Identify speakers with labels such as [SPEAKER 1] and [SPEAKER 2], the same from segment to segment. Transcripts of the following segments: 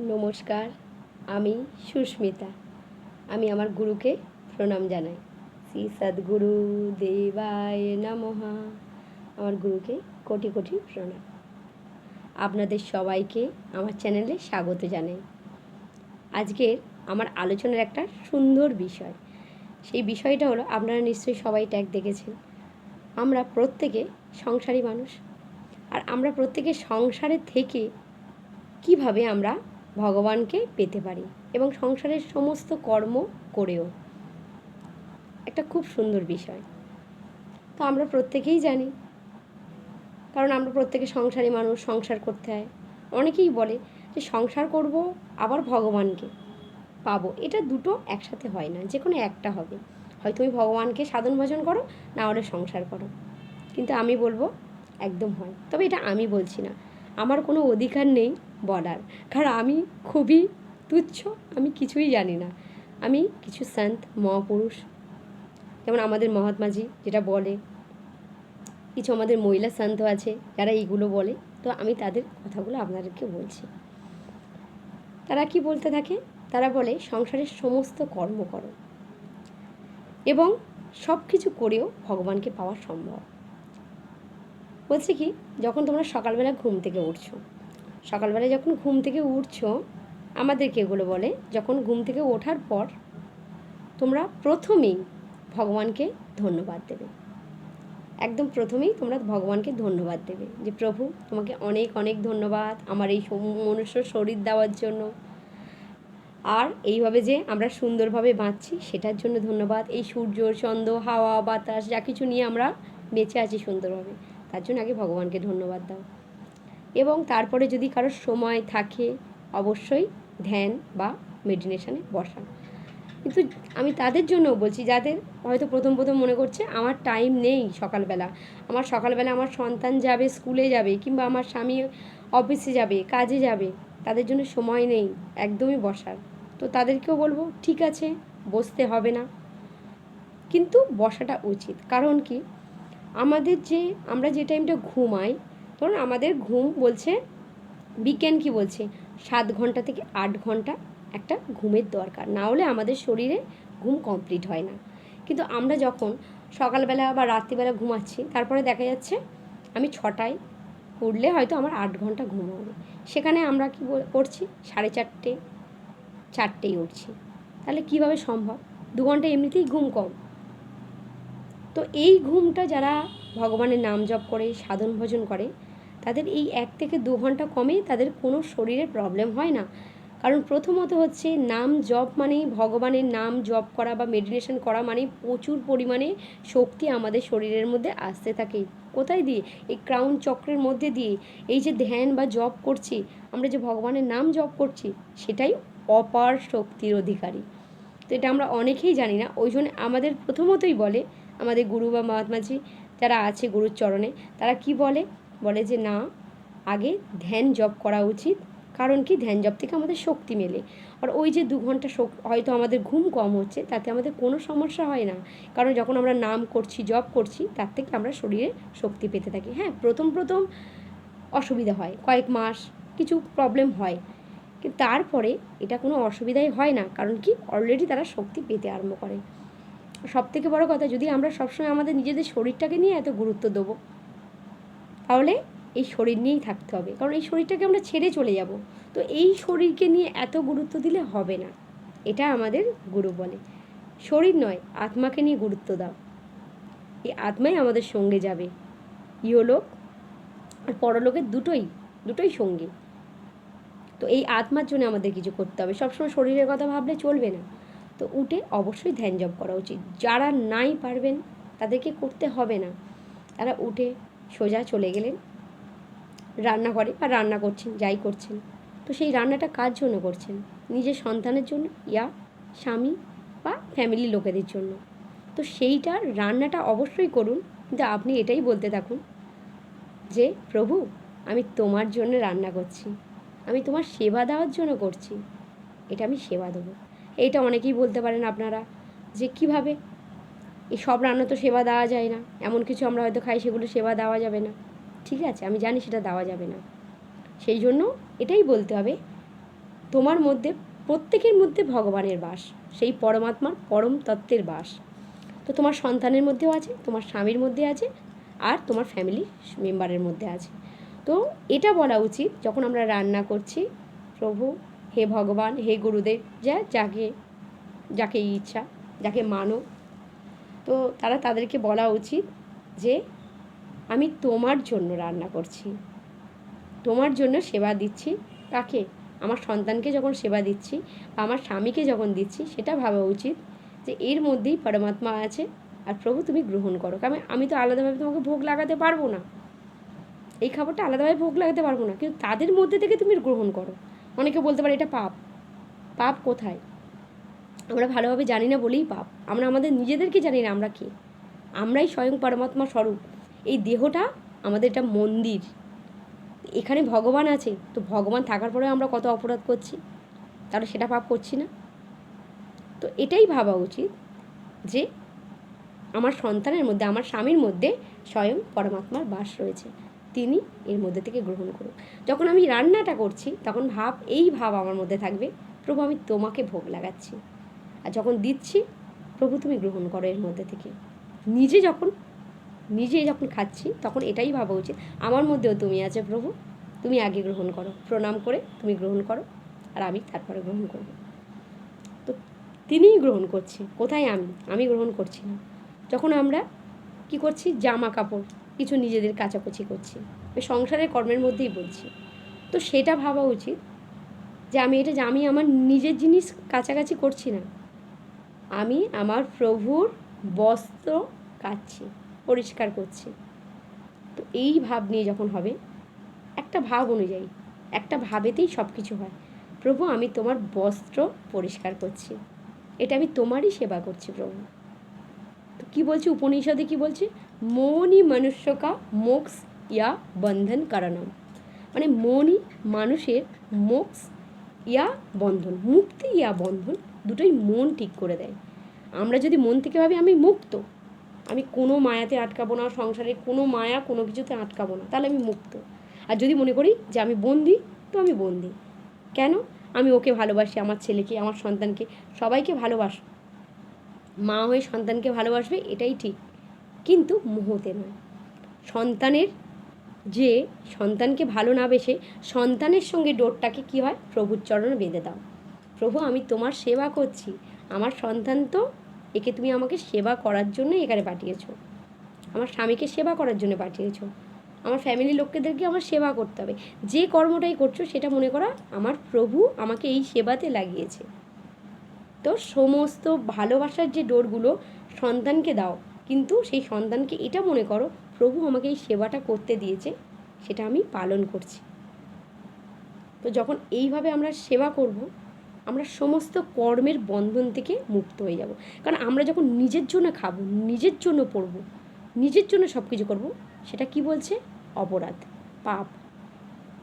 [SPEAKER 1] নমস্কার, আমি সুস্মিতা। আমি আমার গুরুকে প্রণাম জানাই। শ্রী সদ্গুরু দেবায় নমহা আমার গুরুকে কোটি কোটি প্রণাম। আপনাদের সবাইকে আমার চ্যানেলে স্বাগত জানাই। আজকের আমার আলোচনার একটা সুন্দর বিষয়। সেই বিষয়টা হলো, আপনারা নিশ্চয়ই সবাই ট্যাগ দেখেছেন। আমরা প্রত্যেকে সংসারী মানুষ। আর আমরা প্রত্যেকে সংসারে থেকে কীভাবে আমরা ভগবানকে পেতে পারি এবং সংসারের সমস্ত কর্ম করেও। একটা খুব সুন্দর বিষয়। তো আমরা প্রত্যেকেই জানি। কারণ আমরা প্রত্যেকে সংসারী মানুষ, সংসার করতে হয়। অনেকেই বলে যে সংসার করব, আবার ভগবানকে পাবো। এটা দুটো একসাথে হয় না যে কোনো একটা হবে। হয় তুমি ভগবানকে সাধন ভজন করো, না হলে সংসার করো। কিন্তু আমি বলব, একদম হয়। তবে এটা আমি বলছি না। আমার কোনো অধিকার নেই বলার কারণ আমি খুবই তুচ্ছ, আমি কিছুই জানি না। আমি কিছু সন্ত, মহাপুরুষ, যেমন আমাদের মহাত্মাজি যেটা বলে, কিছু আমাদের মহিলা সন্ত আছে যারা এইগুলো বলে, তো আমি তাদের কথাগুলো আপনাদেরকে বলছি। তারা কি বলতে থাকে? তারা বলে, সংসারের সমস্ত কর্ম করো এবং সব কিছু করেও ভগবানকে পাওয়া সম্ভব। বলছে কি, যখন তোমরা সকালবেলা ঘুম থেকে উঠছো সকালবেলা যখন ঘুম থেকে উঠছো, আমাদেরকে এগুলো বলে, যখন ঘুম থেকে ওঠার পর তোমরা প্রথমেই ভগবানকে ধন্যবাদ দেবে। একদম প্রথমেই তোমরা ভগবানকে ধন্যবাদ দেবে যে, প্রভু, তোমাকে অনেক অনেক ধন্যবাদ আমার এই মনুষ্য শরীর দেওয়ার জন্য। আর এইভাবে যে আমরা সুন্দরভাবে বাঁচছি, সেটার জন্য ধন্যবাদ। এই সূর্য, চন্দ্র, হাওয়া, বাতাস, যা কিছু নিয়ে আমরা বেঁচে আছি সুন্দরভাবে, তার জন্য আগে ভগবানকে ধন্যবাদ দাও। এবং তারপরে যদি কারোর সময় থাকে, অবশ্যই ধ্যান বা মেডিটেশনে বসা কিন্তু আমি তাদের জন্য বলছি, যাদের হয়তো প্রথম প্রথম মনে করছে, আমার টাইম নেই সকালবেলা। আমার সকালবেলা আমার সন্তান যাবে স্কুলে যাবে কিংবা আমার স্বামী অফিসে যাবে, কাজে যাবে, তাদের জন্য সময় নেই, একদমই বসার। তো তাদেরকেও বলব, ঠিক আছে, বসতে হবে না। কিন্তু বসাটা উচিত। কারণ কি? আমাদের যে, আমরা যে টাইমটা ঘুমাই ধরুন আমাদের ঘুম বলছে বিজ্ঞান কি বলছে? সাত ঘণ্টা থেকে আট ঘণ্টা একটা ঘুমের দরকার। না হলে আমাদের শরীরে ঘুম কমপ্লিট হয় না। কিন্তু আমরা যখন সকালবেলা বা রাত্রিবেলা ঘুমাচ্ছি, তারপরে দেখা যাচ্ছে আমি ছটায় উঠলে হয়তো আমার আট ঘণ্টা ঘুম হবে সেখানে আমরা কি করছি? সাড়ে চারটে, চারটেই উঠছি। তাহলে কীভাবে সম্ভব? দু ঘণ্টা এমনিতেই ঘুম কম। তো এই ঘুমটা যারা ভগবানের নাম জপ করে, সাধন ভজন করে তাদের এই এক থেকে দু ঘণ্টা কমে তাদের কোনো শরীরে প্রবলেম হয় না। কারণ প্রথমত হচ্ছে নাম জপ মানেই ভগবানের নাম জপ করা বা মেডিটেশন করা মানে প্রচুর পরিমাণে শক্তি আমাদের শরীরের মধ্যে আসতে থাকে। কোথায় দিয়ে? এই ক্রাউন চক্রের মধ্যে দিয়ে। এই যে ধ্যান বা জপ করছি, আমরা যে ভগবানের নাম জপ করছি, সেটাই অপার শক্তির অধিকারী। তো এটা আমরা অনেকেই জানি না, ওই জন্য আমাদের প্রথমতই বলে আমাদের গুরু বা মহাত্মাজি, যারা আছে গুরুর চরণে, তারা কি বলে? বলে যে না, আগে ধ্যান জপ করা উচিত, কারণ কি? ধ্যান জপ থেকে আমাদের শক্তি মেলে। আর ওই যে দু ঘণ্টা হয়তো আমাদের ঘুম কম হচ্ছে, তাতে আমাদের কোনো সমস্যা হয় না। কারণ যখন আমরা নাম করছি, জপ করছি, তার থেকে আমরা শরীরে শক্তি পেতে থাকি। হ্যাঁ প্রথম প্রথম অসুবিধা হয়, কয়েক মাস কিছু প্রবলেম হয়। কিন্তু তারপরে এটা কোনো অসুবিধাই হয় না, কারণ কি? অলরেডি তারা শক্তি পেতে আরম্ভ করে। সব থেকে বড় কথা, যদি আমরা সবসময় আমাদের নিজেদের শরীরটাকে নিয়ে এত গুরুত্ব দেবো তাহলে এই শরীর নিয়েই থাকতে হবে। কারণ এই শরীরটাকে আমরা ছেড়ে চলে যাব। তো এই শরীরকে নিয়ে এত গুরুত্ব দিলে হবে না। এটা আমাদের গুরু বলে। শরীর নয়, আত্মাকে নিয়ে গুরুত্ব দাও। এই আত্মাই আমাদের সঙ্গে যাবে। ইহলোক আর পরলোকের দুটোই দুটোই সঙ্গী। তো এই আত্মার জন্য আমাদের কিছু করতে হবে। সবসময় শরীরের কথা ভাবলে চলবে না। তো উঠে অবশ্যই ধ্যান জপ করা উচিত। যারা নাই পারবেন, তাদেরকে করতে হবে না। তারা উঠে সোজা চলে গেলেন রান্না করে বা রান্না করছেন, যাই করছেন। তো সেই রান্নাটা কার জন্য করছেন? নিজের সন্তানের জন্য ইয়া স্বামী বা ফ্যামিলির লোকেদের জন্য? তো সেইটা রান্নাটা অবশ্যই করুন, কিন্তু আপনি এটাই বলতে থাকুন যে, প্রভু, আমি তোমার জন্য রান্না করছি। আমি তোমার সেবা দেওয়ার জন্য করছি। এটা আমি সেবা দেবো। এইটা অনেকেই বলতে পারেন আপনারা যে, কীভাবে সব রান্না তো সেবা দেওয়া যায় না। এমন কিছু আমরা হয়তো খাই, সেগুলো সেবা দেওয়া যাবে না। ঠিক আছে, আমি জানি সেটা দেওয়া যাবে না। সেই জন্য এটাই বলতে হবে, তোমার মধ্যে, প্রত্যেকের মধ্যে ভগবানের বাস, সেই পরমাত্মার পরম তত্ত্বের বাস। তো তোমার সন্তানের মধ্যেও আছে, তোমার স্বামীর মধ্যে আছে, আর তোমার ফ্যামিলি মেম্বারের মধ্যে আছে। তো এটা বলা উচিত, যখন আমরা রান্না করছি, প্রভু, হে ভগবান, হে গুরুদেব, যা, যাকে যাকে ইচ্ছা, যাকে মানো তো তারা তাদেরকে বলা উচিত যে, আমি তোমার জন্য রান্না করছি। তোমার জন্য সেবা দিচ্ছি। কাকে? আমার সন্তানকে যখন সেবা দিচ্ছি বা আমার স্বামীকে যখন দিচ্ছি, সেটা ভাবা উচিত যে, এর মধ্যেই পরমাত্মা আছে আর প্রভু তুমি গ্রহণ করো। কারণ আমি তো আলাদাভাবে তোমাকে ভোগ লাগাতে পারব না। এই খাবারটা আলাদাভাবে ভোগ লাগাতে পারব না। কিন্তু তাদের মধ্যে থেকে তুমি গ্রহণ করো। অনেকে বলতে পারে, এটা পাপ। পাপ কোথায়? আমরা ভালোভাবে জানি না বলেই পাপ। আমরা আমাদের নিজেদেরকে জানি না আমরা কে। আমরাই স্বয়ং পরমাত্মা স্বরূপ। এই দেহটা আমাদের এটা মন্দির। এখানে ভগবান আছে, তো ভগবান থাকার পরে আমরা কত অপরাধ করছি? তাহলে সেটা পাপ করছি না। তো এটাই ভাবা উচিত যে আমার সন্তানের মধ্যে, আমার স্বামীর মধ্যে স্বয়ং পরমাত্মার বাস রয়েছে। তিনি এর মধ্যে থেকে গ্রহণ করুন। যখন আমি রান্নাটা করছি, তখন ভাব, এই ভাব আমার মধ্যে থাকবে, প্রভু আমি তোমাকে ভোগ লাগাচ্ছি। আর যখন দিচ্ছি, প্রভু তুমি গ্রহণ করো এর মধ্যে থেকে। নিজে যখন নিজে যখন খাচ্ছি, তখন এটাই ভাবা উচিত। আমার মধ্যেও তুমি আছে প্রভু, তুমি আগে গ্রহণ করো। প্রণাম করে তুমি গ্রহণ করো আর আমি তারপরে গ্রহণ করব। তো তিনিই গ্রহণ করছে। কোথায় আমি? আমি গ্রহণ করছি না। যখন আমরা কি করছি? জামা কাপড়, কিছু নিজেদের কাচাকুচি করছি। সংসারের কর্মের মধ্যেই বলছি তো সেটা ভাবা উচিত যে আমি এটা যে আমি আমার নিজের জিনিস কাছাকাছি করছি না। আমি আমার প্রভুর বস্ত্র কাচ্ছি, পরিষ্কার করছি। তো এই ভাব নিয়ে যখন হবে, একটা ভাব অনুযায়ী, একটা ভাবেতেই সব কিছু হয়, প্রভু আমি তোমার বস্ত্র পরিষ্কার করছি। এটা আমি তোমারই সেবা করছি, প্রভু। তো কী বলছে, উপনিষদে কি বলছে? মনই মনুষ্যকা মোক্স ইয়া বন্ধন কারণম। মানে মনই মানুষের মোক্স ইয়া বন্ধন, মুক্তি ইয়া বন্ধন দুটোই মন ঠিক করে দেয়। আমরা যদি মন থেকে ভাবি আমি মুক্ত, আমি কোনো মায়াতে আটকাবো না, সংসারে কোনো মায়া কোনো কিছুতে আটকাবো না, তাহলে আমি মুক্ত। আর যদি মনে করি যে আমি বন্দি, তো আমি বন্দি। কেন? আমি ওকে ভালোবাসি, আমার ছেলেকে, আমার সন্তানকে, সবাইকে ভালোবাস। মা হয়ে সন্তানকে ভালোবাসবে, এটাই ঠিক। কিন্তু মোহতে নয়। সন্তানের যে সন্তানকে ভালো না বেসে সন্তানের সঙ্গে ডোরটাকে কী হয়? প্রভুর চরণে বেঁধে দাও। প্রভু, আমি তোমার সেবা করছি। আমার সন্তান তো একে তুমি আমাকে সেবা করার জন্য এখানে পাঠিয়েছো। আমার স্বামীকে সেবা করার জন্য পাঠিয়েছো। আমার ফ্যামিলি লোকেদেরকে আমার সেবা করতে হবে। যে কর্মটাই করছ, সেটা মনে করা আমার প্রভু আমাকে এই সেবাতে লাগিয়েছে। তো সমস্ত ভালোবাসার যে ডোরগুলো সন্তানকে দাও। কিন্তু সেই সন্তানকে এটা মনে করো প্রভু আমাকে এই সেবাটা করতে দিয়েছে, সেটা আমি পালন করছি। তো যখন এইভাবে আমরা সেবা করব, আমরা সমস্ত কর্মের বন্ধন থেকে মুক্ত হয়ে যাব। কারণ আমরা যখন নিজের জন্য খাব, নিজের জন্য পড়ব, নিজের জন্য সব কিছু করব, সেটা কি বলছে? অপরাধ, পাপ।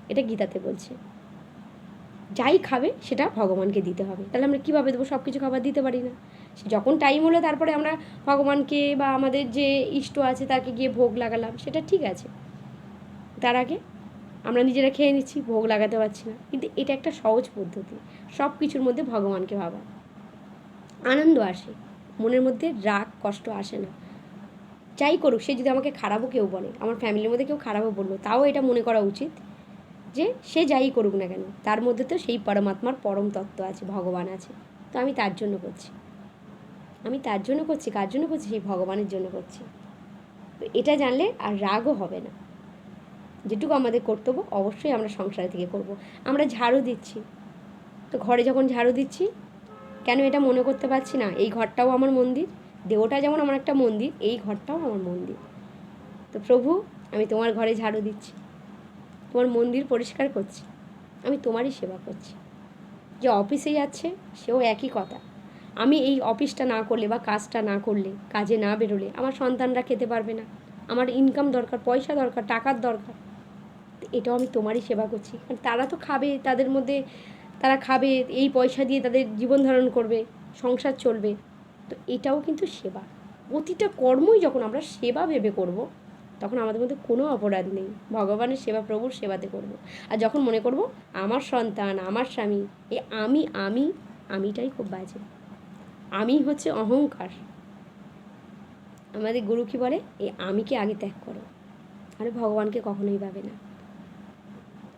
[SPEAKER 1] এটা গীতাতে বলছে। যাই খাবে, সেটা ভগবানকে দিতে হবে। তাহলে আমরা কীভাবে দেবো? সব কিছু খাবার দিতে পারি না। যখন টাইম হলো তারপরে আমরা ভগবানকে বা আমাদের যে ইষ্ট আছে তাকে গিয়ে ভোগ লাগালাম, সেটা ঠিক আছে। তার আগে আমরা নিজেরা খেয়ে নিচ্ছি, ভোগ লাগাতে পারছি না। কিন্তু এটা একটা সহজ পদ্ধতি সব কিছুর মধ্যে ভগবানকে ভাবা। আনন্দ আসে, মনের মধ্যে রাগ, কষ্ট আসে না। যাই করুক, সে যদি আমাকে খারাপও কেউ বলে, আমার ফ্যামিলির মধ্যে কেউ খারাপও বলল, তাও এটা মনে করা উচিত যে সে যাই করুক না কেন, তার মধ্যে তো সেই পরমাত্মার পরম তত্ত্ব আছে, ভগবান আছে। তো আমি তার জন্য করছি। আমি তার জন্য করছি, কার জন্য করছি? সেই ভগবানের জন্য করছি। তো এটা জানলে আর রাগও হবে না। যেটুকু আমাদের কর্তব্য, অবশ্যই আমরা সংসার থেকে করব। আমরা ঝাড়ু দিচ্ছি। তো ঘরে যখন ঝাড়ু দিচ্ছি, কেন এটা মনে করতে পারছি না? এই ঘরটাও আমার মন্দির, দেহটা যেমন আমার একটা মন্দির, এই ঘরটাও আমার মন্দির। তো প্রভু, আমি তোমার ঘরে ঝাড়ু দিচ্ছি। তোমার মন্দির পরিষ্কার করছি। আমি তোমারই সেবা করছি। যে অফিসে যাচ্ছে সেও একই কথা। আমি এই অফিসটা না করলে বা কাজটা না করলে, কাজে না বেরোলে আমার সন্তানরা খেতে পারবে না। আমার ইনকাম দরকার, পয়সা দরকার, টাকার দরকার। এটাও আমি তোমারই সেবা করছি। কারণ তারা তো খাবে, তাদের মধ্যে তারা খাবে, এই পয়সা দিয়ে তাদের জীবন ধারণ করবে, সংসার চলবে। তো এটাও কিন্তু সেবা। প্রতিটা কর্মই যখন আমরা সেবা ভেবে করব, তখন আমাদের মধ্যে কোনো অপরাধ নেই। ভগবানের সেবা, প্রভুর সেবাতে করব। আর যখন মনে করব, আমার সন্তান, আমার স্বামী, এ আমি আমি, আমিটাই খুব বাজে। আমি হচ্ছে অহংকার। আমাদের গুরু কি বলে? এই আমিকে আগে ত্যাগ করো। আরে ভগবানকে কখনোই পাবে না।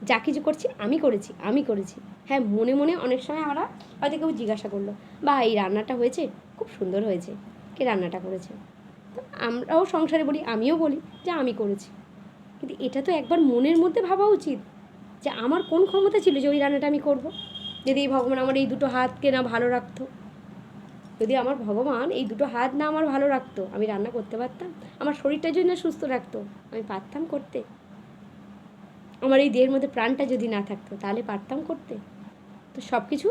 [SPEAKER 1] যা কিছু করছি, আমি করেছি আমি করেছি। হ্যাঁ মনে মনে অনেক সময় আমরা হয়তো কেউ জিজ্ঞাসা করল, বা, এই রান্নাটা হয়েছে? খুব সুন্দর হয়েছে। কে রান্নাটা করেছে? তো আমরাও সংসারে বলি, আমিও বলি যে, আমি করেছি। কিন্তু এটা তো একবার মনের মধ্যে ভাবা উচিত যে, আমার কোন ক্ষমতা ছিল যে, ওই রান্নাটা আমি করব? যদি এই ভগবান আমার এই দুটো হাতকে না ভালো রাখতো। যদি আমার ভগবান এই দুটো হাত না আমার ভালো রাখতো, আমি রান্না করতে পারতাম, আমার শরীরটা যদি না সুস্থ রাখতো, আমি পারতাম করতে। আমার এই দেহের মধ্যে প্রাণটা যদি না থাকতো, তাহলে পারতাম করতে। তো সব কিছু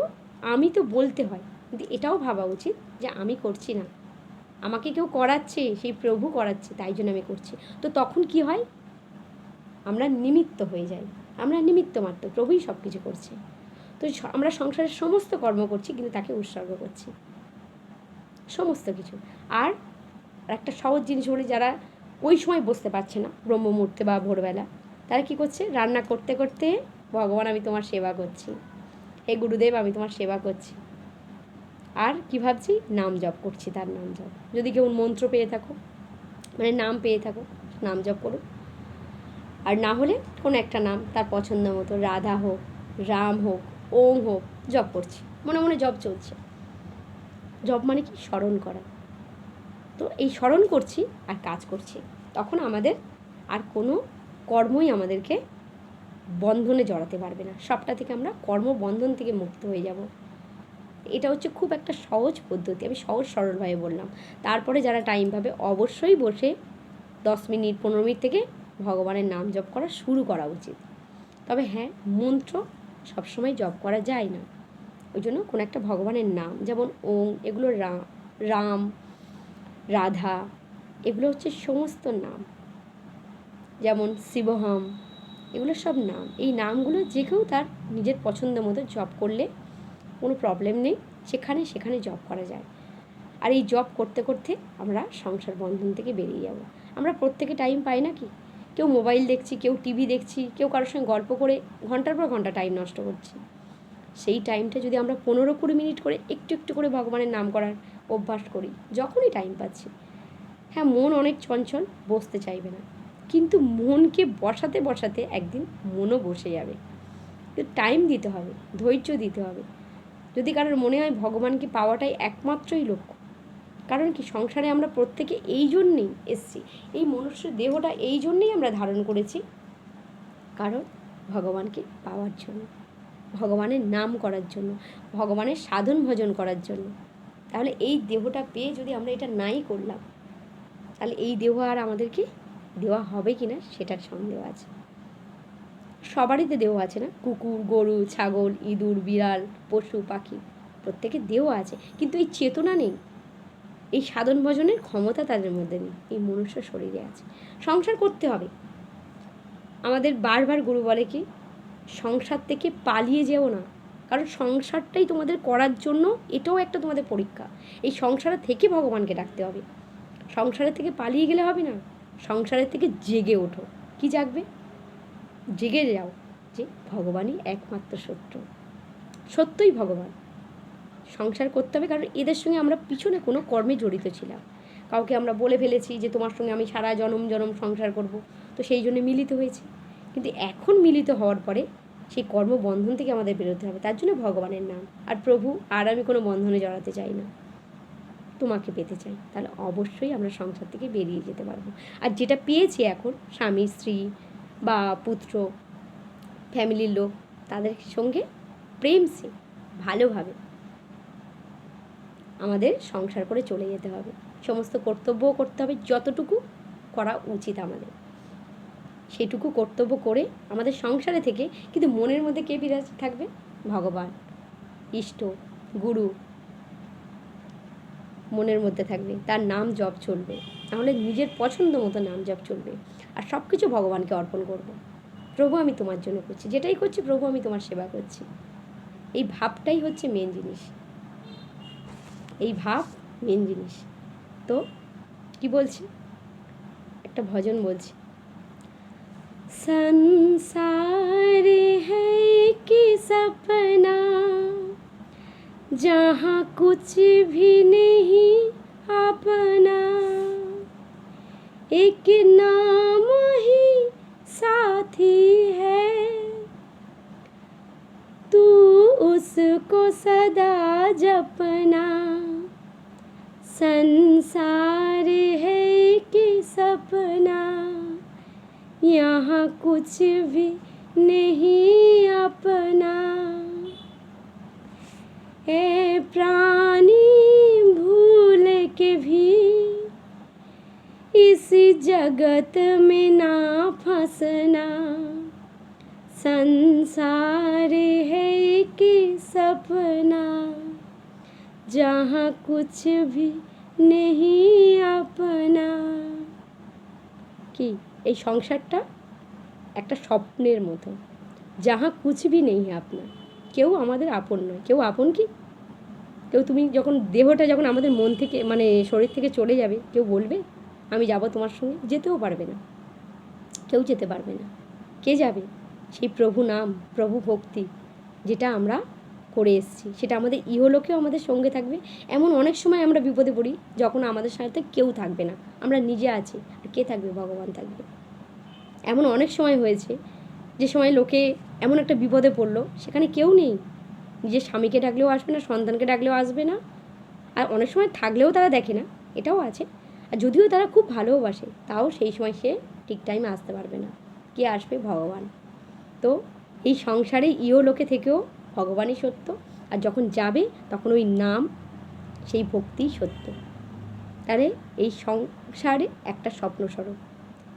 [SPEAKER 1] আমি তো বলতে হয়, কিন্তু এটাও ভাবা উচিত যে আমি করছি না। আমাকে কেউ করাচ্ছে, সেই প্রভু করাচ্ছে, তাই জন্য আমি করছি। তো তখন কি হয়? আমরা নিমিত্ত হয়ে যাই, আমরা নিমিত্ত মাত্র, প্রভুই সব কিছু করছে। তো আমরা সংসারের সমস্ত কর্ম করছি, কিন্তু তাকে উৎসর্গ করছি। সমস্ত কিছু। আর একটা সহজ জিনিস বলি যারা ওই সময় বসতে পারছে না ব্রহ্ম মুহূর্তে বা ভোরবেলা, তারা কি করছে? রান্না করতে করতে, ভগবান আমি তোমার সেবা করছি, হে গুরুদেব আমি তোমার সেবা করছি। আর কি ভাবছি? নাম জপ করছি, তার নাম জপ। যদি কেউ মন্ত্র পেয়ে থাকো মানে নাম পেয়ে থাকো, নাম জপ করো। আর না হলে কোনো একটা নাম, তার পছন্দ মতো, রাধা হোক, রাম হোক, ওম হোক, জপ করছি। মনে মনে জপ চলছে। জপ মানে কি? স্মরণ করা। তো এই স্মরণ করছি আর কাজ করছি। তখন আমাদের আর কোনো কর্মই আমাদেরকে বন্ধনে জড়াতে পারবে না। সবটা থেকে আমরা কর্মবন্ধন থেকে মুক্ত হয়ে যাব। এটা হচ্ছে খুব একটা সহজ পদ্ধতি। আমি সহজ সরলভাবে বললাম। তারপরে যারা টাইম পাবে, অবশ্যই বসে দশ মিনিট, পনেরো মিনিট থেকে ভগবানের নাম জপ করা শুরু করা উচিত। তবে হ্যাঁ মন্ত্র সবসময় জপ করা যায় না। ওই জন্য কোনো একটা ভগবানের নাম, যেমন ওম, এগুলো রাম রাম, রাধা, এগুলো হচ্ছে সমস্ত নাম। যেমন শিবহম, এগুলো সব নাম। এই নামগুলো যে কেউ তার নিজের পছন্দ মতো জব করলে কোনো প্রবলেম নেই, সেখানে সেখানে জব করা যায়। আর এই জব করতে করতে আমরা সংসার বন্ধন থেকে বেরিয়ে যাব। আমরা প্রত্যেকে টাইম পাই না কি কেউ মোবাইল দেখছি, কেউ টিভি দেখছি, কেউ কারোর সঙ্গে গল্প করে ঘণ্টার পর ঘণ্টা টাইম নষ্ট করছি। সেই টাইমটা যদি আমরা পনেরো কুড়ি মিনিট করে একটু একটু করে ভগবানের নাম করার অভ্যাস করি, যখনই টাইম পাচ্ছি হ্যাঁ মন অনেক চঞ্চল, বসতে চাইবে না। কিন্তু মনকে বসাতে বসাতে একদিন মনও বসে যাবে। কিন্তু টাইম দিতে হবে, ধৈর্য দিতে হবে। যদি কারোর মনে হয় ভগবানকে পাওয়াটাই একমাত্রই লক্ষ্য, কারণ কি সংসারে আমরা প্রত্যেকে এই জন্যেই এসছি, এই মনুষ্য দেহটা এই জন্যেই আমরা ধারণ করেছি, কারণ ভগবানকে পাওয়ার জন্য। ভগবানের নাম করার জন্য, ভগবানের সাধন ভজন করার জন্য। তাহলে এই দেহটা পেয়ে যদি আমরা এটা নাই করলাম, তাহলে এই দেহ আর আমাদেরকে দেওয়া হবে কি না সেটার সন্দেহ আছে। সবারই তো দেহ আছে না? কুকুর, গরু, ছাগল, ইঁদুর, বিড়াল, পশু, পাখি, প্রত্যেকের দেহ আছে। কিন্তু এই চেতনা নেই। এই সাধন ভজনের ক্ষমতা তাদের মধ্যে নেই। এই মনুষ্য শরীরে আছে। সংসার করতে হবে। আমাদের বারবার গুরু বলে কি সংসার থেকে পালিয়ে যেও না। কারণ সংসারটাই তোমাদের করার জন্য এটাও একটা তোমাদের পরীক্ষা। এই সংসারে থেকে ভগবানকে ডাকতে হবে। সংসারের থেকে পালিয়ে গেলে হবে না। সংসারের থেকে জেগে ওঠো। কি জাগবে? জেগে যাও যে ভগবানই একমাত্র সত্য সত্যই ভগবান। সংসার করতে হবে কারণ এদের সঙ্গে আমরা পিছনে কোনো কর্মে জড়িত ছিলাম। কাউকে আমরা বলে ফেলেছি যে তোমার সঙ্গে আমি সারা জনম জনম সংসার করব। তো সেই জন্য মিলিত হয়েছি। কিন্তু এখন মিলিত হওয়ার পরে সেই কর্মবন্ধন থেকে আমাদের বেরোতে হবে। তার জন্য ভগবানের নাম। আর প্রভু, আর আমি কোনো বন্ধনে জড়াতে চাই না। তোমাকে পেতে চাই। তাহলে অবশ্যই আমরা সংসার থেকে বেরিয়ে যেতে পারব। আর যেটা পেয়েছি এখন, স্বামী, স্ত্রী, বা পুত্র, ফ্যামিলির লোক, তাদের সঙ্গে প্রেম সে ভালোভাবে আমাদের সংসার করে চলে যেতে হবে। সমস্ত কর্তব্যও করতে হবে। যতটুকু করা উচিত আমাদের। সেটুকু কর্তব্য করে আমাদের সংসারে থেকে কিন্তু মনের মধ্যে কে বিরাজ থাকবে? ভগবান। ইষ্ট, গুরু মনের মধ্যে থাকবে। তার নাম জপ চলবে। তাহলে নিজের পছন্দ মতো নাম জপ চলবে। আর সব কিছু ভগবানকে অর্পণ করব। প্রভু, আমি তোমার জন্য করছি। যেটাই করছি, প্রভু, আমি তোমার সেবা করছি। এই ভাবটাই হচ্ছে মেন জিনিস। এই ভাব মেন জিনিস। তো কি বলছি? একটা ভজন বলছি। संसार है कि सपना, जहाँ कुछ भी नहीं अपना। एक नाम ही साथी है। तू उसको सदा जपना। संसार है कि सपना। यहाँ कुछ भी नहीं अपना। ए प्राणी भूल के भी इस जगत में ना फंसना। संसार है कि सपना, जहाँ कुछ भी नहीं अपना। কি এই সংসারটা একটা স্বপ্নের মতো। যাহা কুচবি নেই আপনার। কেউ আমাদের আপন নয়। কেউ আপন কি? কেউ তুমি যখন দেহটা যখন আমাদের মন থেকে মানে শরীর থেকে চলে যাবে, কেউ বলবে, আমি যাব তোমার সঙ্গে যেতেও পারবে না। কেউ যেতে পারবে না। কে যাবে? সেই প্রভু নাম, প্রভু ভক্তি, যেটা আমরা করে এসেছি। সেটা আমাদের ইহলোকেও আমাদের সঙ্গে থাকবে। এমন অনেক সময় আমরা বিপদে পড়ি যখন আমাদের সাথে কেউ থাকবে না। আমরা নিজে আছি আর কে থাকবে? ভগবান থাকবে। এমন অনেক সময় হয়েছে যে সময় লোকে এমন একটা বিপদে পড়ল, সেখানে কেউ নেই। নিজের স্বামীকে ডাকলেও আসবে না, সন্তানকে ডাকলেও আসবে না। আর অনেক সময় থাকলেও তারা দেখে না, এটাও আছে। আর যদিও তারা খুব ভালোবাসে, তাও সেই সময় সে ঠিক টাইমে আসতে পারবে না। কে আসবে? ভগবান। তো এই সংসারে ইও লোকে থেকেও ভগবানই সত্য আর যখন যাবে তখন ওই নাম সেই ভক্তিই সত্য তাহলে এই সংসারে একটা স্বপ্ন স্বরূপ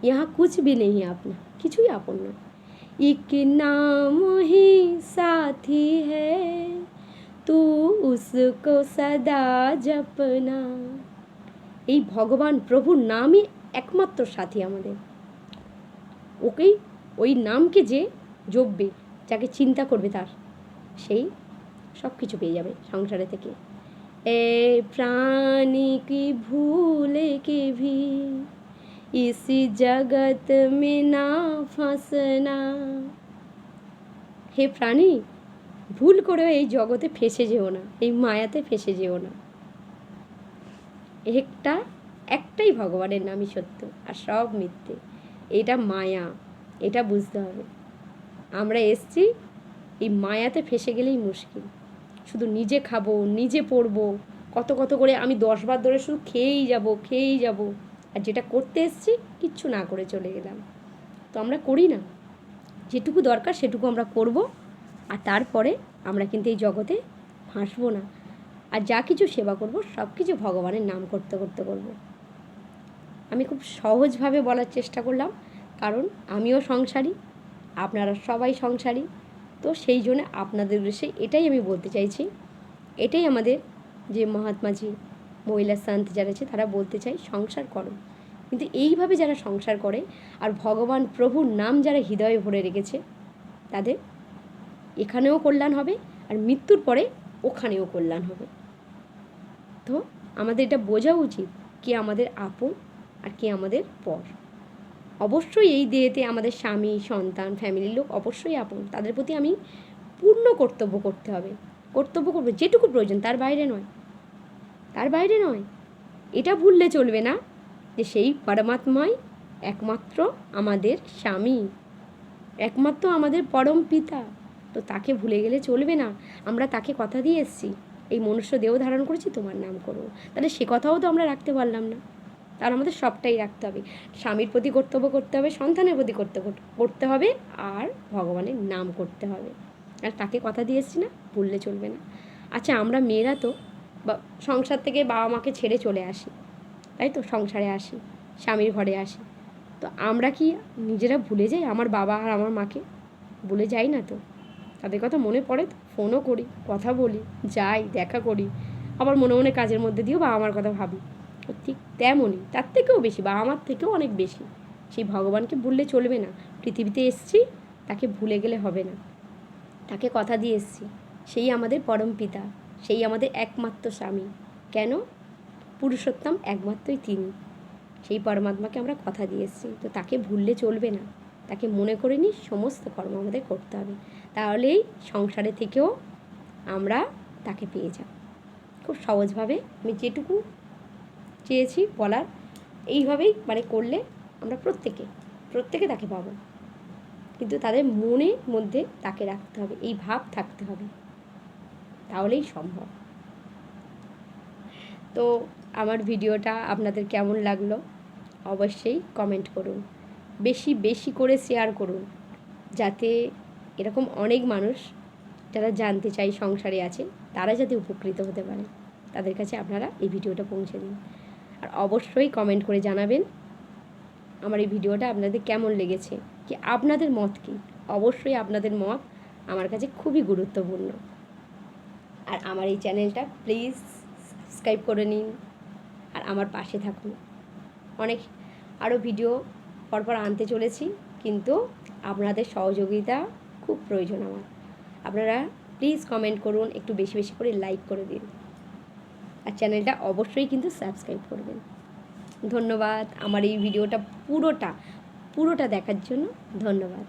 [SPEAKER 1] ইহা কুছ ভি নেই আপনা কিছুই আপন না एक नाम ही साथी है तू उसको सदा जपना এই ভগবান প্রভুর নামই একমাত্র সাথী আমাদের ওকেই ওই নামকে যে জপবে যাকে চিন্তা করবে তার সেই সব কিছু পেয়ে যাবে সংসারে থেকে। এ প্রাণী কি ভুলে কি ভি ইসি জগত মে না ফাঁসনা। হে প্রাণী, ভুল করেও এই জগতে ফেসে যেও না, এই মায়াতে ফেসে যেও না। একটা, একটাই ভগবানের নামই সত্য আর সব মিথ্যে। এটা মায়া, এটা বুঝতে হবে। আমরা এসছি এই মায়াতে ফেসে গেলেই মুশকিল। শুধু নিজে খাব, নিজে পড়ব, কত কত করে আমি দশবার ধরে শুধু খেয়েই যাব খেয়েই যাব। আর যেটা করতে এসছি, কিচ্ছু না করে চলে গেলাম। তো আমরা করি না। যেটুকু দরকার সেটুকু আমরা করব, আর তারপরে আমরা কিন্তু এই জগতে ফাঁসবো না। আর যা কিছু সেবা করব, সব কিছু ভগবানের নাম করতে করতে করব। আমি খুব সহজভাবে বলার চেষ্টা করলাম, কারণ আমিও সংসারী, আপনারা সবাই সংসারী। তো সেই জন্য আপনাদের উদ্দেশ্যে এটাই আমি বলতে চাইছি। এটাই আমাদের যে মহাত্মাজি, মহিলা শান্ত যারা আছে তারা বলতে চায় সংসার করো। কিন্তু এইভাবে যারা সংসার করে আর ভগবান প্রভুর নাম যারা হৃদয়ে ভরে রেখেছে, তাদের এখানেও কল্যাণ হবে আর মৃত্যুর পরে ওখানেও কল্যাণ হবে। তো আমাদের এটা বোঝা উচিত কে আমাদের আপন আর কে আমাদের পর। অবশ্যই এই দেহেতে আমাদের স্বামী, সন্তান ফ্যামিলির লোক অবশ্যই আপন। তাদের প্রতি আমি পূর্ণ কর্তব্য করতে হবে। কর্তব্য করব যেটুকু প্রয়োজন, তার বাইরে নয়। তার বাইরে নয়। এটা ভুললে চলবে না যে সেই পরমাত্মাই একমাত্র আমাদের স্বামী। একমাত্র আমাদের পরম পিতা। তো তাকে ভুলে গেলে চলবে না। আমরা তাকে কথা দিয়ে এসছি। এই মনুষ্য দেহ ধারণ করেছি, তোমার নাম করব তাহলে সে কথাও তো আমরা রাখতে পারলাম না। তার আমাদের সবটাই রাখতে হবে। স্বামীর প্রতি কর্তব্য করতে হবে, সন্তানের প্রতি কর্তব্য করতে হবে আর ভগবানের নাম করতে হবে। আর তাকে কথা দিয়ে এসছি না, ভুললে চলবে না। আচ্ছা আমরা মেয়েরা তো সংসার থেকে বাবা মাকে ছেড়ে চলে আসি, তাই তো? সংসারে আসি, স্বামীর ঘরে আসি। তো আমরা কি নিজেরা ভুলে যাই আমার বাবা আর আমার মাকে? ভুলে যাই না তো? তাদের কথা মনে পড়ে তো? ফোনও করি, কথা বলি, যাই, দেখা করি। আবার মনে মনে কাজের মধ্যে দিয়েও বাবা মার কথা ভাবি। ঠিক তেমনই, তার থেকেও বেশি বাবা মার থেকেও অনেক বেশি। সেই ভগবানকে ভুললে চলবে না। পৃথিবীতে এসছি, তাকে ভুলে গেলে হবে না। তাকে কথা দিয়ে এসছি, সেই আমাদের পরম পিতা, সেই আমাদের একমাত্র স্বামী। কেন? পুরুষোত্তম একমাত্রই তিনি। সেই পরমাত্মাকে আমরা কথা দিয়ে এসেছি। তো তাকে ভুললে চলবে না। তাকে মনে করে নিয়ে সমস্ত কর্ম আমাদের করতে হবে। তাহলেই সংসারে থেকেও আমরা তাকে পেয়ে যাব। খুব সহজভাবে আমি যেটুকু চেয়েছি বলার। এইভাবেই মানে করলে আমরা প্রত্যেকে প্রত্যেকে তাকে পাবো। কিন্তু তাদের মনের মধ্যে তাকে রাখতে হবে, এই ভাব থাকতে হবে। তাহলেই সম্ভব। তো আমার ভিডিওটা আপনাদের কেমন লাগল? অবশ্যই কমেন্ট করুন। বেশি বেশি করে শেয়ার করুন। যাতে এরকম অনেক মানুষ যারা জানতে চাই সংসারে আছে, তারা যাতে উপকৃত হতে পারে। তাদের কাছে আপনারা এই ভিডিওটা পৌঁছে দিন। আর অবশ্যই কমেন্ট করে জানাবেন আমার এই ভিডিওটা আপনাদের কেমন লেগেছে, কি আপনাদের মত কী? অবশ্যই আপনাদের মত আমার কাছে খুবই গুরুত্বপূর্ণ। আর আমার এই চ্যানেলটা প্লিজ সাবস্ক্রাইব করে নিন আর আমার পাশে থাকুন। অনেক আরও ভিডিও পরপর আনতে চলেছি, কিন্তু আপনাদের সহযোগিতা খুব প্রয়োজন আমার। আপনারা প্লিজ কমেন্ট করুন, একটু বেশি বেশি করে লাইক করে দিন। চ্যানেলটা অবশ্যই কিন্তু সাবস্ক্রাইব করবেন। ধন্যবাদ। আমার এই ভিডিওটা পুরোটা পুরোটা দেখার জন্য ধন্যবাদ।